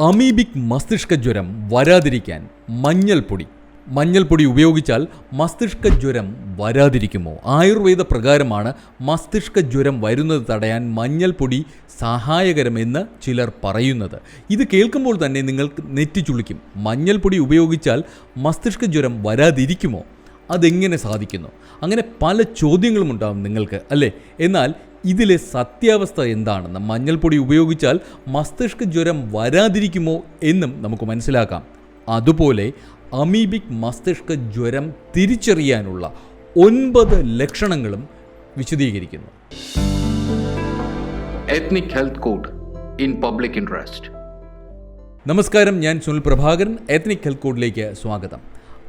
Amoebic മസ്തിഷ്ക ജ്വരം വരാതിരിക്കാൻ മഞ്ഞൾപ്പൊടി. മഞ്ഞൾപ്പൊടി ഉപയോഗിച്ചാൽ മസ്തിഷ്ക ജ്വരം വരാതിരിക്കുമോ? ആയുർവേദ പ്രകാരമാണ് മസ്തിഷ്ക ജ്വരം വരുന്നത് തടയാൻ മഞ്ഞൾപ്പൊടി സഹായകരമെന്ന് ചിലർ പറയുന്നത്. ഇത് കേൾക്കുമ്പോൾ തന്നെ നിങ്ങൾക്ക് നെറ്റിച്ചുളിക്കും മഞ്ഞൾപ്പൊടി ഉപയോഗിച്ചാൽ മസ്തിഷ്ക ജ്വരം വരാതിരിക്കുമോ? അതെങ്ങനെ സാധിക്കുന്നു? അങ്ങനെ പല ചോദ്യങ്ങളും ഉണ്ടാകും നിങ്ങൾക്ക് അല്ലേ? എന്നാൽ ഇതിലെ സത്യാവസ്ഥ എന്താണെന്ന് മഞ്ഞൾപ്പൊടി ഉപയോഗിച്ചാൽ മസ്തിഷ്ക ജ്വരം വരാതിരിക്കുമോ എന്നും നമുക്ക് മനസ്സിലാക്കാം. അതുപോലെ അമീബിക് മസ്തിഷ്ക ജ്വരം തിരിച്ചറിയാനുള്ള ഒൻപത് ലക്ഷണങ്ങളും വിശദീകരിക്കുന്നു. Ethnic health code in public interest നമസ്കാരം ഞാൻ സുനിൽ പ്രഭാകരൻ എത്നിക് ഹെൽത്ത് കോഡിലേക്ക് സ്വാഗതം.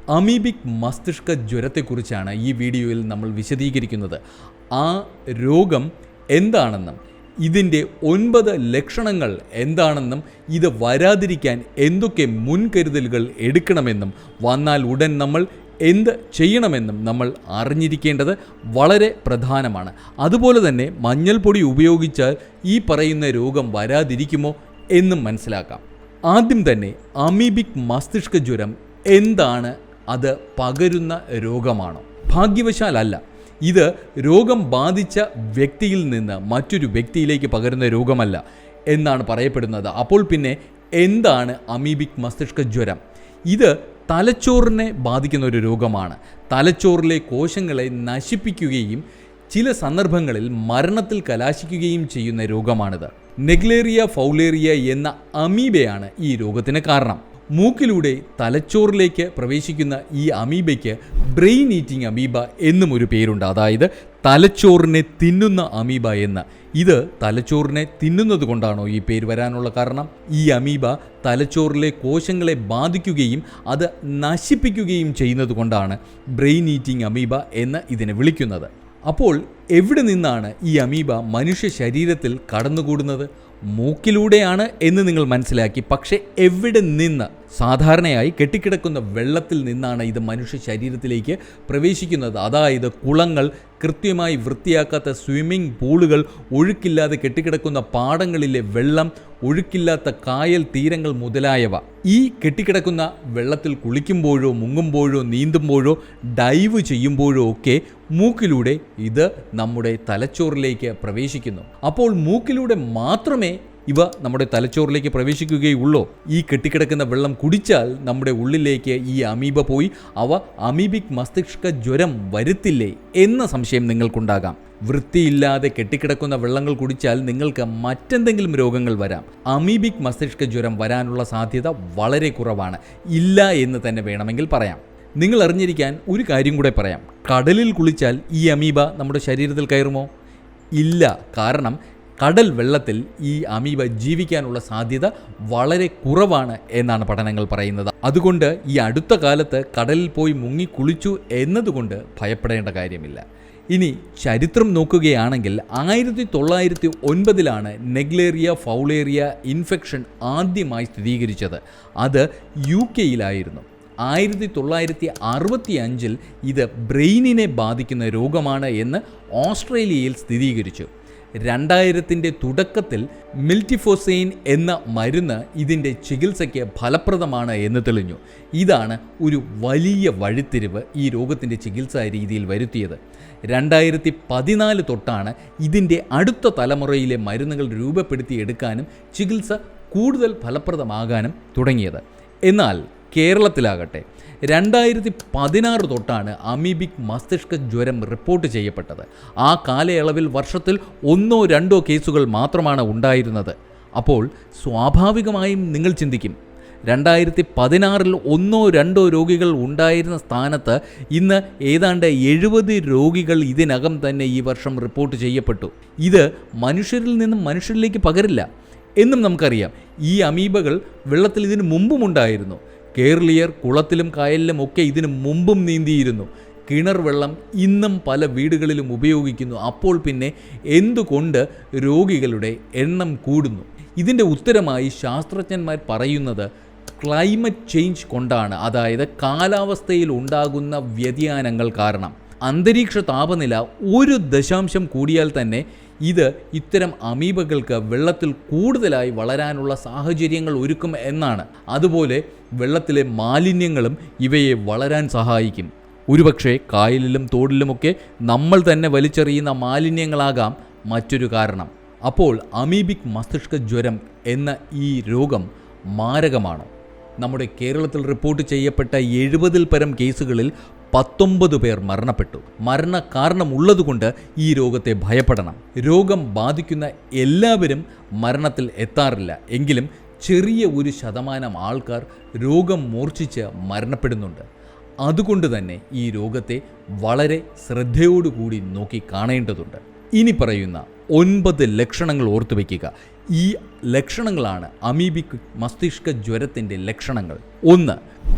അമീബിക് മസ്തിഷ്ക ജ്വരത്തെക്കുറിച്ചാണ് ഈ വീഡിയോയിൽ നമ്മൾ വിശദീകരിക്കുന്നത്. ആ രോഗം എന്താണെന്നും ഇതിന്റെ ഒൻപത് ലക്ഷണങ്ങൾ എന്താണെന്നും ഇത് വരാതിരിക്കാൻ എന്തൊക്കെ മുൻകരുതലുകൾ എടുക്കണമെന്നും വന്നാൽ ഉടൻ നമ്മൾ എന്ത് ചെയ്യണമെന്നും നമ്മൾ അറിഞ്ഞിരിക്കേണ്ടത് വളരെ പ്രധാനമാണ്. അതുപോലെ തന്നെ മഞ്ഞൾപ്പൊടി ഉപയോഗിച്ചാൽ ഈ പറയുന്ന രോഗം വരാതിരിക്കുമോ എന്നും മനസ്സിലാക്കാം. ആദ്യം തന്നെ അമീബിക് മസ്തിഷ്ക ജ്വരം എന്താണ്? അത് പകരുന്ന രോഗമാണോ? ഭാഗ്യവശാലല്ല. ഇത് രോഗം ബാധിച്ച വ്യക്തിയിൽ നിന്ന് മറ്റൊരു വ്യക്തിയിലേക്ക് പകരുന്ന രോഗമല്ല എന്നാണ് പറയപ്പെടുന്നത്. അപ്പോൾ പിന്നെ എന്താണ് അമീബിക് മസ്തിഷ്ക ജ്വരം? ഇത് തലച്ചോറിനെ ബാധിക്കുന്ന ഒരു രോഗമാണ്. തലച്ചോറിലെ കോശങ്ങളെ നശിപ്പിക്കുകയും ചില സന്ദർഭങ്ങളിൽ മരണത്തിൽ കലാശിക്കുകയും ചെയ്യുന്ന രോഗമാണിത്. നെഗ്ലേറിയ ഫൗലേറിയ എന്ന അമീബയാണ് ഈ രോഗത്തിന് കാരണം. മൂക്കിലൂടെ തലച്ചോറിലേക്ക് പ്രവേശിക്കുന്ന ഈ അമീബയ്ക്ക് ബ്രെയിൻ ഈറ്റിംഗ് അമീബ എന്നും ഒരു പേരുണ്ട്. അതായത് തലച്ചോറിനെ തിന്നുന്ന അമീബ എന്ന്. ഇത് തലച്ചോറിനെ തിന്നുന്നത് കൊണ്ടാണോ ഈ പേര് വരാനുള്ള കാരണം? ഈ അമീബ തലച്ചോറിലെ കോശങ്ങളെ ബാധിക്കുകയും അത് നശിപ്പിക്കുകയും ചെയ്യുന്നത് കൊണ്ടാണ് ബ്രെയിൻ ഈറ്റിംഗ് അമീബ എന്ന് ഇതിനെ വിളിക്കുന്നത്. അപ്പോൾ എവിടെ നിന്നാണ് ഈ അമീബ മനുഷ്യ ശരീരത്തിൽ കടന്നുകൂടുന്നത്? മൂക്കിലൂടെയാണ് എന്ന് നിങ്ങൾ മനസ്സിലാക്കി. പക്ഷേ എവിടെ നിന്ന്? സാധാരണയായി കെട്ടിക്കിടക്കുന്ന വെള്ളത്തിൽ നിന്നാണ് ഇത് മനുഷ്യ ശരീരത്തിലേക്ക് പ്രവേശിക്കുന്നത്. അതായത് കുളങ്ങൾ കൃത്യമായി വൃത്തിയാക്കാത്ത സ്വിമ്മിംഗ് പൂളുകൾ ഒഴുക്കില്ലാതെ കെട്ടിക്കിടക്കുന്ന പാടങ്ങളിലെ വെള്ളം ഒഴുക്കില്ലാത്ത കായൽ തീരങ്ങൾ മുതലായവ. ഈ കെട്ടിക്കിടക്കുന്ന വെള്ളത്തിൽ കുളിക്കുമ്പോഴോ മുങ്ങുമ്പോഴോ നീന്തുമ്പോഴോ ഡൈവ് ചെയ്യുമ്പോഴോ ഒക്കെ മൂക്കിലൂടെ ഇത് നമ്മുടെ തലച്ചോറിലേക്ക് പ്രവേശിക്കുന്നു. അപ്പോൾ മൂക്കിലൂടെ മാത്രമേ ഇവ നമ്മുടെ തലച്ചോറിലേക്ക് പ്രവേശിക്കുകയുള്ളൂ. ഈ കെട്ടിക്കിടക്കുന്ന വെള്ളം കുടിച്ചാൽ നമ്മുടെ ഉള്ളിലേക്ക് ഈ അമീബ പോയി. അവ അമീബിക് മസ്തിഷ്ക ജ്വരം വരുത്തില്ലേ എന്ന സംശയം നിങ്ങൾക്കുണ്ടാകാം. വൃത്തിയില്ലാതെ കെട്ടിക്കിടക്കുന്ന വെള്ളങ്ങൾ കുടിച്ചാൽ നിങ്ങൾക്ക് മറ്റെന്തെങ്കിലും രോഗങ്ങൾ വരാം. അമീബിക് മസ്തിഷ്ക ജ്വരം വരാനുള്ള സാധ്യത വളരെ കുറവാണ്. ഇല്ല എന്ന് തന്നെ വേണമെങ്കിൽ പറയാം. നിങ്ങൾ അറിഞ്ഞിരിക്കാൻ ഒരു കാര്യം കൂടെ പറയാം. കടലിൽ കുളിച്ചാൽ ഈ അമീബ നമ്മുടെ ശരീരത്തിൽ കയറുമോ? ഇല്ല. കാരണം കടൽ വെള്ളത്തിൽ ഈ അമീബ ജീവിക്കാനുള്ള സാധ്യത വളരെ കുറവാണ് എന്നാണ് പഠനങ്ങൾ പറയുന്നത്. അതുകൊണ്ട് ഈ അടുത്ത കാലത്ത് കടലിൽ പോയി മുങ്ങി കുളിച്ചു എന്നതുകൊണ്ട് ഭയപ്പെടേണ്ട കാര്യമില്ല. ഇനി ചരിത്രം നോക്കുകയാണെങ്കിൽ ആയിരത്തി തൊള്ളായിരത്തി ഒൻപതിലാണ് നെഗ്ലേറിയ ഫൗളേറിയ ഇൻഫെക്ഷൻ ആദ്യമായി സ്ഥിരീകരിച്ചത്. അത് യു കെയിലായിരുന്നു ആയിരത്തി തൊള്ളായിരത്തി അറുപത്തി അഞ്ചിൽ ഇത് ബ്രെയിനിനെ ബാധിക്കുന്ന രോഗമാണ് എന്ന് ഓസ്ട്രേലിയയിൽ സ്ഥിരീകരിച്ചു. രണ്ടായിരത്തിന്റെ തുടക്കത്തിൽ മിൽറ്റിഫോസെയിൻ എന്ന മരുന്ന് ഇതിന്റെ ചികിത്സയ്ക്ക് ഫലപ്രദമാണ് എന്ന് തെളിഞ്ഞു. ഇതാണ് ഒരു വലിയ വഴിത്തിരിവ് ഈ രോഗത്തിന്റെ ചികിത്സാ രീതിയിൽ വരുത്തിയത്. രണ്ടായിരത്തി പതിനാല് തൊട്ടാണ് ഇതിന്റെ അടുത്ത തലമുറയിലെ മരുന്നുകൾ രൂപപ്പെടുത്തിയെടുക്കാനും ചികിത്സ കൂടുതൽ ഫലപ്രദമാകാനും തുടങ്ങിയത്. എന്നാൽ കേരളത്തിലാകട്ടെ രണ്ടായിരത്തി പതിനാറ് തൊട്ടാണ് അമീബിക് മസ്തിഷ്ക ജ്വരം റിപ്പോർട്ട് ചെയ്യപ്പെട്ടത്. ആ കാലയളവിൽ വർഷത്തിൽ ഒന്നോ രണ്ടോ കേസുകൾ മാത്രമാണ് ഉണ്ടായിരുന്നത്. അപ്പോൾ സ്വാഭാവികമായും നിങ്ങൾ ചിന്തിക്കും രണ്ടായിരത്തി പതിനാറിൽ ഒന്നോ രണ്ടോ രോഗികൾ ഉണ്ടായിരുന്ന സ്ഥാനത്ത് ഇന്ന് ഏതാണ്ട് എഴുപത് രോഗികൾ ഇതിനകം തന്നെ ഈ വർഷം റിപ്പോർട്ട് ചെയ്യപ്പെട്ടു. ഇത് മനുഷ്യരിൽ നിന്നും മനുഷ്യരിലേക്ക് പകരില്ല. എന്നും നമുക്കറിയാം ഈ അമീബകൾ വെള്ളത്തിൽ ഇതിനു മുമ്പും ഉണ്ടായിരുന്നു കേരളീയർ കുളത്തിലും കായലിലും ഒക്കെ ഇതിനു മുമ്പും നീന്തിയിരുന്നു. കിണർ വെള്ളം ഇന്നും പല വീടുകളിലും ഉപയോഗിക്കുന്നു. അപ്പോൾ പിന്നെ എന്തുകൊണ്ട് രോഗികളുടെ എണ്ണം കൂടുന്നു? ഇതിന്റെ ഉത്തരമായി ശാസ്ത്രജ്ഞന്മാർ പറയുന്നത് ക്ലൈമറ്റ് ചേഞ്ച് കൊണ്ടാണ്. അതായത് കാലാവസ്ഥയിൽ ഉണ്ടാകുന്ന വ്യതിയാനങ്ങൾ കാരണം. അന്തരീക്ഷ താപനില ഒരു ദശാംശം കൂടിയാൽ തന്നെ ഇത് ഇത്തരം അമീബകൾക്ക് വെള്ളത്തിൽ കൂടുതലായി വളരാനുള്ള സാഹചര്യങ്ങൾ ഒരുക്കും എന്നാണ്. അതുപോലെ വെള്ളത്തിലെ മാലിന്യങ്ങളും ഇവയെ വളരാൻ സഹായിക്കും. ഒരുപക്ഷെ കായലിലും തോടിലുമൊക്കെ നമ്മൾ തന്നെ വലിച്ചെറിയുന്ന മാലിന്യങ്ങളാകാം മറ്റൊരു കാരണം. അപ്പോൾ അമീബിക് മസ്തിഷ്ക ജ്വരം എന്ന ഈ രോഗം മാരകമാണോ? നമ്മുടെ കേരളത്തിൽ റിപ്പോർട്ട് ചെയ്യപ്പെട്ട എഴുപതിൽ പരം കേസുകളിൽ പത്തൊമ്പത് പേർ മരണപ്പെട്ടു. മരണ കാരണമുള്ളതുകൊണ്ട് ഈ രോഗത്തെ ഭയപ്പെടണം. രോഗം ബാധിക്കുന്ന എല്ലാവരും മരണത്തിൽ എത്താറില്ല. എങ്കിലും ചെറിയ ഒരു ശതമാനം ആൾക്കാർ രോഗം മൂർച്ഛിച്ച് മരണപ്പെടുന്നുണ്ട്. അതുകൊണ്ട് തന്നെ ഈ രോഗത്തെ വളരെ ശ്രദ്ധയോടുകൂടി നോക്കി കാണേണ്ടതുണ്ട്. ഇനി പറയുന്ന ഒൻപത് ലക്ഷണങ്ങൾ ഓർത്തു വയ്ക്കുക ഈ ലക്ഷണങ്ങളാണ് അമീബിക് മസ്തിഷ്ക ജ്വരത്തിന്റെ ലക്ഷണങ്ങൾ. ഒന്ന്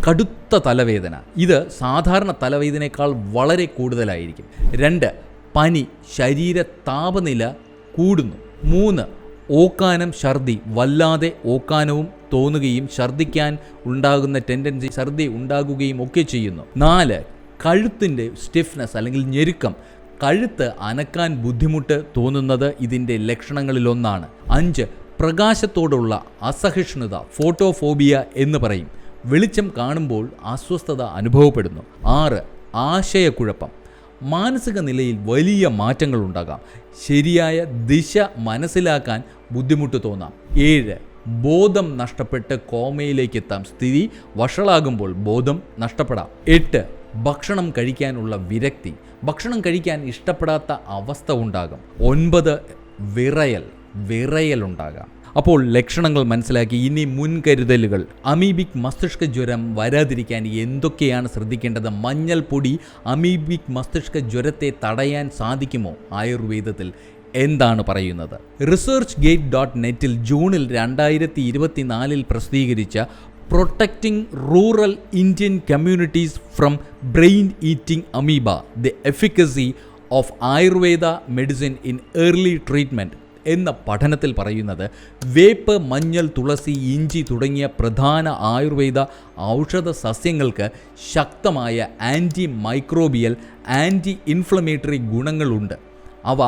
കടുത്ത തലവേദന. ഇത് സാധാരണ തലവേദനയേക്കാൾ വളരെ കൂടുതലായിരിക്കും. രണ്ട് പനി ശരീര താപനില കൂടുന്നു. മൂന്ന് ഓക്കാനം ഛർദി. വല്ലാതെ ഓക്കാനവും തോന്നുകയും ഛർദിക്കാൻ ഉണ്ടാകുന്ന ടെൻഡൻസി ഛർദി ഉണ്ടാകുകയും ഒക്കെ ചെയ്യുന്നു. നാല് കഴുത്തിന്റെ സ്റ്റിഫ്നെസ് അല്ലെങ്കിൽ ഞെരുക്കം. കഴുത്ത് അനക്കാൻ ബുദ്ധിമുട്ട് തോന്നുന്നത് ഇതിന്റെ ലക്ഷണങ്ങളിലൊന്നാണ്. അഞ്ച് പ്രകാശത്തോടുള്ള അസഹിഷ്ണുത ഫോട്ടോഫോബിയ എന്ന് പറയും. വെളിച്ചം കാണുമ്പോൾ അസ്വസ്ഥത അനുഭവപ്പെടുന്നു. ആറ് ആശയക്കുഴപ്പം. മാനസിക നിലയിൽ വലിയ മാറ്റങ്ങൾ ഉണ്ടാകാം. ശരിയായ ദിശ മനസ്സിലാക്കാൻ ബുദ്ധിമുട്ട് തോന്നാം. ഏഴ് ബോധം നഷ്ടപ്പെട്ട് കോമയിലേക്ക് എത്താം. സ്ഥിതി വഷളാകുമ്പോൾ ബോധം നഷ്ടപ്പെടാം. എട്ട് ഭക്ഷണം കഴിക്കാനുള്ള വിരക്തി ഭക്ഷണം കഴിക്കാൻ ഇഷ്ടപ്പെടാത്ത അവസ്ഥ ഉണ്ടാകും. ഒൻപത് വിറയൽ ഉണ്ടാകാം. അപ്പോൾ ലക്ഷണങ്ങൾ മനസ്സിലാക്കി ഇനി മുൻകരുതലുകൾ. അമീബിക് മസ്തിഷ്ക ജ്വരം വരാതിരിക്കാൻ എന്തൊക്കെയാണ് ശ്രദ്ധിക്കേണ്ടത്? മഞ്ഞൾപ്പൊടി അമീബിക് മസ്തിഷ്ക ജ്വരത്തെ തടയാൻ സാധിക്കുമോ? ആയുർവേദത്തിൽ എന്താണ് പറയുന്നത്? റിസർച്ച് ഗേറ്റ് ഡോട്ട് നെറ്റിൽ ജൂണിൽ രണ്ടായിരത്തി ഇരുപത്തിനാലിൽ പ്രസിദ്ധീകരിച്ച protecting rural Indian communities from brain eating amoeba the efficacy of Ayurveda medicine in early treatment എന്ന പഠനത്തിൽ പറയുന്നത് വേപ്പ് മഞ്ഞൾ തുളസി ഇഞ്ചി തുടങ്ങിയ പ്രധാന ആയുർവേദ ഔഷധ സസ്യങ്ങൾക്ക് ശക്തമായ ആന്റി മൈക്രോബിയൽ ആന്റി ഇൻഫ്ലമേറ്ററി ഗുണങ്ങളുണ്ട്. അവ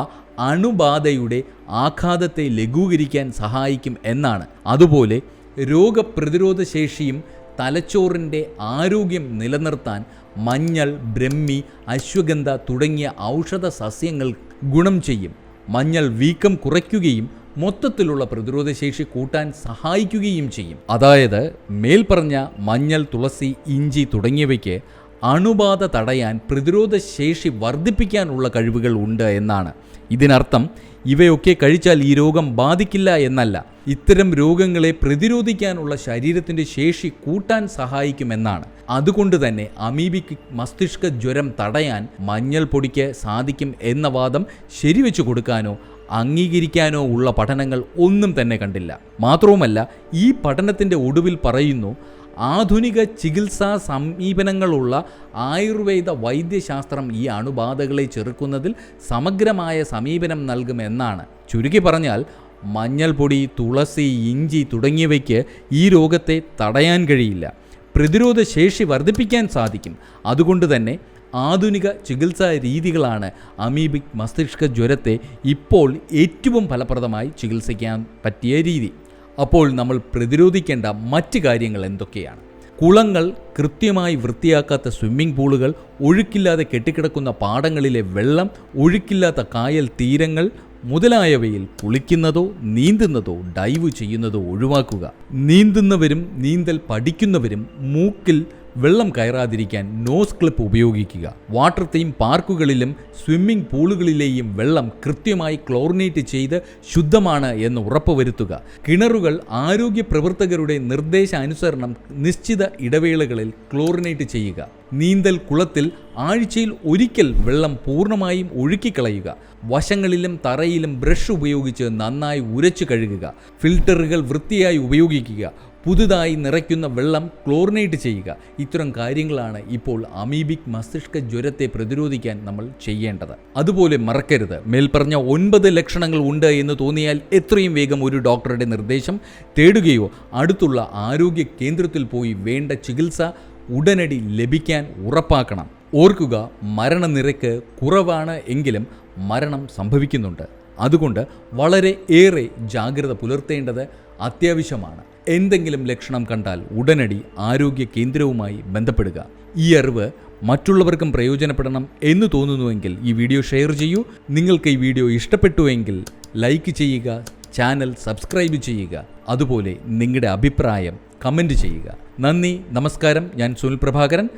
അണുബാധയുടെ ആഘാതത്തെ ലഘൂകരിക്കാൻ സഹായിക്കും എന്നാണ്. അതുപോലെ രോഗപ്രതിരോധ ശേഷിയും തലച്ചോറിന്റെ ആരോഗ്യം നിലനിർത്താൻ മഞ്ഞൾ ബ്രഹ്മി അശ്വഗന്ധ തുടങ്ങിയ ഔഷധ സസ്യങ്ങൾ ഗുണം ചെയ്യും. മഞ്ഞൾ വീക്കം കുറയ്ക്കുകയും മൊത്തത്തിലുള്ള പ്രതിരോധശേഷി കൂട്ടാൻ സഹായിക്കുകയും ചെയ്യും. അതായത് മേൽപ്പറഞ്ഞ മഞ്ഞൾ തുളസി ഇഞ്ചി തുടങ്ങിയവയ്ക്ക് അണുബാധ തടയാൻ പ്രതിരോധ ശേഷി വർദ്ധിപ്പിക്കാനുള്ള കഴിവുകൾ ഉണ്ട് എന്നാണ്. ഇതിനർത്ഥം ഇവയൊക്കെ കഴിച്ചാൽ ഈ രോഗം ബാധിക്കില്ല എന്നല്ല. ഇത്തരം രോഗങ്ങളെ പ്രതിരോധിക്കാനുള്ള ശരീരത്തിന്റെ ശേഷി കൂട്ടാൻ സഹായിക്കുമെന്നാണ്. അതുകൊണ്ട് തന്നെ അമീബിക്ക് മസ്തിഷ്ക ജ്വരം തടയാൻ മഞ്ഞൾ പൊടിക്ക് സാധിക്കും എന്ന വാദം ശരിവെച്ചു കൊടുക്കാനോ അംഗീകരിക്കാനോ ഉള്ള പഠനങ്ങൾ ഒന്നും തന്നെ കണ്ടില്ല. മാത്രവുമല്ല ഈ പഠനത്തിന്റെ ഒടുവിൽ പറയുന്നു ആധുനിക ചികിത്സാ സമീപനങ്ങളുള്ള ആയുർവേദ വൈദ്യശാസ്ത്രം ഈ അണുബാധകളെ ചെറുക്കുന്നതിൽ സമഗ്രമായ സമീപനം നൽകുമെന്നാണ്. ചുരുക്കി പറഞ്ഞാൽ മഞ്ഞൾപ്പൊടി തുളസി ഇഞ്ചി തുടങ്ങിയവയ്ക്ക് ഈ രോഗത്തെ തടയാൻ കഴിയില്ല. പ്രതിരോധ ശേഷി വർദ്ധിപ്പിക്കാൻ സാധിക്കും. അതുകൊണ്ട് തന്നെ ആധുനിക ചികിത്സാ രീതികളാണ് അമീബിക് മസ്തിഷ്ക ജ്വരത്തെ ഇപ്പോൾ ഏറ്റവും ഫലപ്രദമായി ചികിത്സിക്കാൻ പറ്റിയ രീതി. അപ്പോൾ നമ്മൾ പ്രതിരോധിക്കേണ്ട മറ്റ് കാര്യങ്ങൾ എന്തൊക്കെയാണ്? കുളങ്ങൾ കൃത്യമായി വൃത്തിയാക്കാത്ത സ്വിമ്മിംഗ് പൂളുകൾ ഒഴുക്കില്ലാതെ കെട്ടിക്കിടക്കുന്ന പാടങ്ങളിലെ വെള്ളം ഒഴുക്കില്ലാത്ത കായൽ തീരങ്ങൾ മുതലായവയിൽ കുളിക്കുന്നതോ നീന്തുന്നതോ ഡൈവ് ചെയ്യുന്നതോ ഒഴിവാക്കുക. നീന്തുന്നവരും നീന്തൽ പഠിക്കുന്നവരും മൂക്കിൽ വെള്ളം കയറാതിരിക്കാൻ നോസ് ക്ലിപ്പ് ഉപയോഗിക്കുക. വാട്ടർ തീം പാർക്കുകളിലും സ്വിമ്മിംഗ് പൂളുകളിലെയും വെള്ളം കൃത്യമായി ക്ലോറിനേറ്റ് ചെയ്ത് ശുദ്ധമാണ് എന്ന് ഉറപ്പുവരുത്തുക. കിണറുകൾ ആരോഗ്യ പ്രവർത്തകരുടെ നിർദ്ദേശാനുസരണം നിശ്ചിത ഇടവേളകളിൽ ക്ലോറിനേറ്റ് ചെയ്യുക. നീന്തൽ കുളത്തിൽ ആഴ്ചയിൽ ഒരിക്കൽ വെള്ളം പൂർണമായും ഒഴുക്കിക്കളയുക. വശങ്ങളിലും തറയിലും ബ്രഷ് ഉപയോഗിച്ച് നന്നായി ഉരച്ചു കഴുകുക. ഫിൽട്ടറുകൾ വൃത്തിയായി ഉപയോഗിക്കുക. പുതുതായി നിറയ്ക്കുന്ന വെള്ളം ക്ലോറിനേറ്റ് ചെയ്യുക. ഇത്തരം കാര്യങ്ങളാണ് ഇപ്പോൾ അമീബിക് മസ്തിഷ്ക ജ്വരത്തെ പ്രതിരോധിക്കാൻ നമ്മൾ ചെയ്യേണ്ടത്. അതുപോലെ മറക്കരുത്. മേൽപ്പറഞ്ഞ ഒൻപത് ലക്ഷണങ്ങൾ ഉണ്ട് എന്ന് തോന്നിയാൽ എത്രയും വേഗം ഒരു ഡോക്ടറുടെ നിർദ്ദേശം തേടുകയോ അടുത്തുള്ള ആരോഗ്യ കേന്ദ്രത്തിൽ പോയി വേണ്ട ചികിത്സ ഉടനടി ലഭിക്കാൻ ഉറപ്പാക്കണം. ഓർക്കുക മരണനിരക്ക് കുറവാണ് എങ്കിലും മരണം സംഭവിക്കുന്നുണ്ട്. അതുകൊണ്ട് വളരെ ഏറെ ജാഗ്രത പുലർത്തേണ്ടത് അത്യാവശ്യമാണ്. എന്തെങ്കിലും ലക്ഷണം കണ്ടാൽ ഉടനടി ആരോഗ്യ കേന്ദ്രവുമായി ബന്ധപ്പെടുക. ഈ അറിവ് മറ്റുള്ളവർക്കും പ്രയോജനപ്പെടണം എന്ന് തോന്നുന്നുവെങ്കിൽ ഈ വീഡിയോ ഷെയർ ചെയ്യൂ. നിങ്ങൾക്ക് ഈ വീഡിയോ ഇഷ്ടപ്പെട്ടുവെങ്കിൽ ലൈക്ക് ചെയ്യുക ചാനൽ സബ്സ്ക്രൈബ് ചെയ്യുക. അതുപോലെ നിങ്ങളുടെ അഭിപ്രായം കമന്റ് ചെയ്യുക. നന്ദി നമസ്കാരം. ഞാൻ Sunil Prabhakaran.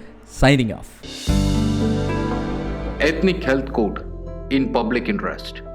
Signing off. Ethnic health code in public Interest.